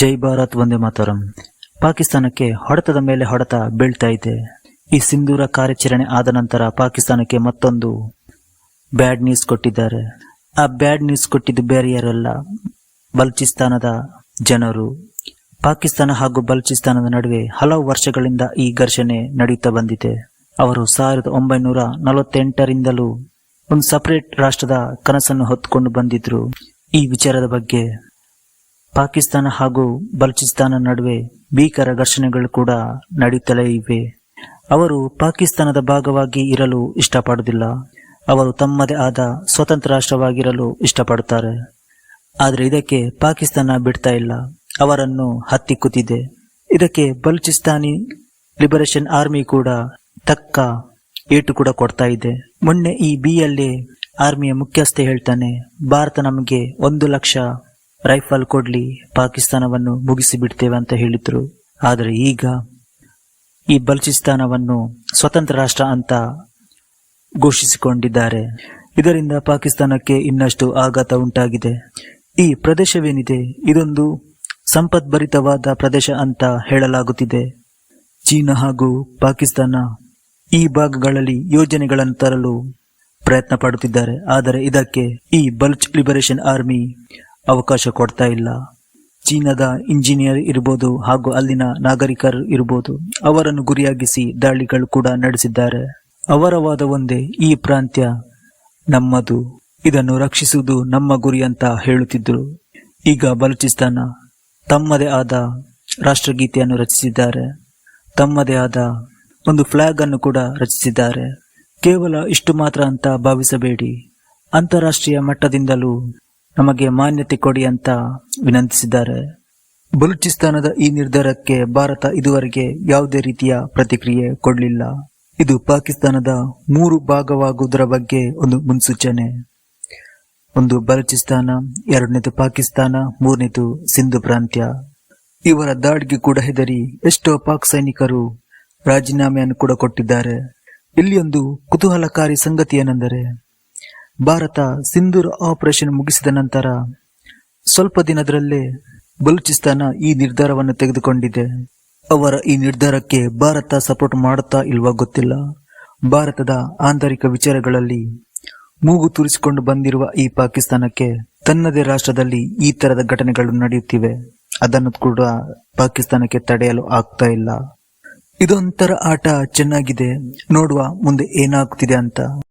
ಜೈ ಭಾರತ್ ಒಂದೇ ಮಾತರಂ. ಪಾಕಿಸ್ತಾನಕ್ಕೆ ಹೊಡೆತದ ಮೇಲೆ ಹೊಡೆತ ಬೀಳ್ತಾ ಇದೆ. ಈ ಸಿಂಧೂರ ಕಾರ್ಯಾಚರಣೆ ಆದ ನಂತರ ಪಾಕಿಸ್ತಾನಕ್ಕೆ ಮತ್ತೊಂದು ಬ್ಯಾಡ್ ನ್ಯೂಸ್ ಕೊಟ್ಟಿದ್ದಾರೆ. ಆ ಬ್ಯಾಡ್ ನ್ಯೂಸ್ ಕೊಟ್ಟಿದ್ದು ಬೇರೆ ಯಾರಲ್ಲ, ಬಲ್ಚಿಸ್ತಾನದ ಜನರು. ಪಾಕಿಸ್ತಾನ ಹಾಗೂ ಬಲ್ಚಿಸ್ತಾನದ ನಡುವೆ ಹಲವು ವರ್ಷಗಳಿಂದ ಈ ಘರ್ಷಣೆ ನಡೆಯುತ್ತಾ ಬಂದಿದೆ. ಅವರು ಸಾವಿರದ ಒಂಬೈನೂರ ನಲವತ್ತೆಂಟರಿಂದಲೂ ಒಂದು ಸಪರೇಟ್ ರಾಷ್ಟ್ರದ ಕನಸನ್ನು ಹೊತ್ತುಕೊಂಡು ಬಂದಿದ್ರು. ಈ ವಿಚಾರದ ಬಗ್ಗೆ ಪಾಕಿಸ್ತಾನ ಹಾಗೂ ಬಲ್ಚಿಸ್ತಾನ ನಡುವೆ ಭೀಕರ ಘರ್ಷಣೆಗಳು ಕೂಡ ನಡೆಯುತ್ತಲೇ ಇವೆ. ಅವರು ಪಾಕಿಸ್ತಾನದ ಭಾಗವಾಗಿ ಇರಲು ಇಷ್ಟಪಡುವುದಿಲ್ಲ. ಅವರು ತಮ್ಮದೇ ಆದ ಸ್ವತಂತ್ರ ರಾಷ್ಟ್ರವಾಗಿರಲು ಇಷ್ಟಪಡುತ್ತಾರೆ. ಆದರೆ ಇದಕ್ಕೆ ಪಾಕಿಸ್ತಾನ ಬಿಡ್ತಾ ಇಲ್ಲ. ಅವರನ್ನು ಹತ್ತಿಕ್ಕುತ್ತಿದೆ ಇದಕ್ಕೆ ಬಲೂಚಿಸ್ತಾನಿ ಲಿಬರೇಷನ್ ಆರ್ಮಿ ಕೂಡ ತಕ್ಕ ಏಟು ಕೂಡ ಕೊಡ್ತಾ ಇದೆ. ಮೊನ್ನೆ ಈ ಬಿಯಲ್ಲಿ ಆರ್ಮಿಯ ಮುಖ್ಯಸ್ಥೆ ಹೇಳ್ತಾನೆ, ಭಾರತ ನಮಗೆ ಒಂದು ಲಕ್ಷ ರೈಫಲ್ ಕೊಡ್ಲಿ ಪಾಕಿಸ್ತಾನವನ್ನು ಮುಗಿಸಿ ಬಿಡ್ತೇವೆ ಅಂತ ಹೇಳಿದ್ರು. ಆದರೆ ಈಗ ಈ ಬಲೂಚಿಸ್ತಾನವನ್ನು ಸ್ವತಂತ್ರ ರಾಷ್ಟ್ರ ಅಂತ ಘೋಷಿಸಿಕೊಂಡಿದ್ದಾರೆ. ಇದರಿಂದ ಪಾಕಿಸ್ತಾನಕ್ಕೆ ಇನ್ನಷ್ಟು ಆಘಾತ ಉಂಟಾಗಿದೆ. ಈ ಪ್ರದೇಶವೇನಿದೆ? ಇದೊಂದು ಸಂಪದ್ಭರಿತವಾದ ಪ್ರದೇಶ ಅಂತ ಹೇಳಲಾಗುತ್ತಿದೆ. ಚೀನಾ ಹಾಗೂ ಪಾಕಿಸ್ತಾನ ಈ ಭಾಗಗಳಲ್ಲಿ ಯೋಜನೆಗಳನ್ನು ತರಲು ಪ್ರಯತ್ನ ಪಡುತ್ತಿದ್ದಾರೆ. ಆದರೆ ಇದಕ್ಕೆ ಈ ಬಲ್ಚ್ ಲಿಬರೇಷನ್ ಆರ್ಮಿ ಅವಕಾಶ ಕೊಡ್ತಾ ಇಲ್ಲ. ಚೀನಾದ ಇಂಜಿನಿಯರ್ ಇರ್ಬೋದು ಹಾಗೂ ಅಲ್ಲಿನ ನಾಗರಿಕರು ಇರ್ಬೋದು, ಅವರನ್ನು ಗುರಿಯಾಗಿಸಿ ದಾಳಿಗಳು ಕೂಡ ನಡೆಸಿದ್ದಾರೆ. ಅವರ ವಾದ ಒಂದೇ, ಈ ಪ್ರಾಂತ್ಯ ನಮ್ಮದು. ಇದನ್ನು ರಕ್ಷಿಸುವುದು ನಮ್ಮ ಗುರಿ ಅಂತ ಹೇಳುತ್ತಿದ್ದರು. ಈಗ ಬಲೂಚಿಸ್ತಾನ ತಮ್ಮದೇ ಆದ ರಾಷ್ಟ್ರಗೀತೆಯನ್ನು ರಚಿಸಿದ್ದಾರೆ. ತಮ್ಮದೇ ಆದ ಒಂದು ಫ್ಲಾಗ್ ಅನ್ನು ಕೂಡ ರಚಿಸಿದ್ದಾರೆ. ಕೇವಲ ಇಷ್ಟು ಮಾತ್ರ ಅಂತ ಭಾವಿಸಬೇಡಿ. ಅಂತಾರಾಷ್ಟ್ರೀಯ ಮಟ್ಟದಿಂದಲೂ ನಮಗೆ ಮಾನ್ಯತೆ ಕೊಡಿ ಅಂತ ವಿನಂತಿಸಿದ್ದಾರೆ. ಬಲೂಚಿಸ್ತಾನದ ಈ ನಿರ್ಧಾರಕ್ಕೆ ಭಾರತ ಇದುವರೆಗೆ ಯಾವುದೇ ರೀತಿಯ ಪ್ರತಿಕ್ರಿಯೆ ಕೊಡಲಿಲ್ಲ. ಇದು ಪಾಕಿಸ್ತಾನದ ಮೂರು ಭಾಗವಾಗುವುದರ ಬಗ್ಗೆ ಒಂದು ಮುನ್ಸೂಚನೆ. ಒಂದು ಬಲೂಚಿಸ್ತಾನ, ಎರಡನೇದು ಪಾಕಿಸ್ತಾನ, ಮೂರನೇದು ಸಿಂಧು ಪ್ರಾಂತ್ಯ. ಇವರ ದಾಳಿಗೆ ಕೂಡ ಹೆದರಿ ಎಷ್ಟೋ ಪಾಕ್ ಸೈನಿಕರು ರಾಜೀನಾಮೆಯನ್ನು ಕೂಡ ಕೊಟ್ಟಿದ್ದಾರೆ. ಇಲ್ಲಿ ಒಂದು ಕುತೂಹಲಕಾರಿ ಸಂಗತಿ ಏನೆಂದರೆ ಭಾರತ ಸಿಂಧೂರ್ ಆಪರೇಷನ್ ಮುಗಿಸಿದ ನಂತರ ಸ್ವಲ್ಪ ದಿನದರಲ್ಲೇ ಬಲೂಚಿಸ್ತಾನ ಈ ನಿರ್ಧಾರವನ್ನು ತೆಗೆದುಕೊಂಡಿದೆ. ಅವರ ಈ ನಿರ್ಧಾರಕ್ಕೆ ಭಾರತ ಸಪೋರ್ಟ್ ಮಾಡುತ್ತಾ ಇಲ್ವಾ ಗೊತ್ತಿಲ್ಲ. ಭಾರತದ ಆಂತರಿಕ ವಿಚಾರಗಳಲ್ಲಿ ಮೂಗು ತೂರಿಸಿಕೊಂಡು ಬಂದಿರುವ ಈ ಪಾಕಿಸ್ತಾನಕ್ಕೆ ತನ್ನದೇ ರಾಷ್ಟ್ರದಲ್ಲಿ ಈ ತರದ ಘಟನೆಗಳು ನಡೆಯುತ್ತಿವೆ. ಅದನ್ನು ಕೂಡ ಪಾಕಿಸ್ತಾನಕ್ಕೆ ತಡೆಯಲು ಆಗ್ತಾ ಇಲ್ಲ. ಇದೊಂಥರ ಆಟ ಚೆನ್ನಾಗಿದೆ. ನೋಡುವ ಮುಂದೆ ಏನಾಗ್ತಿದೆ ಅಂತ.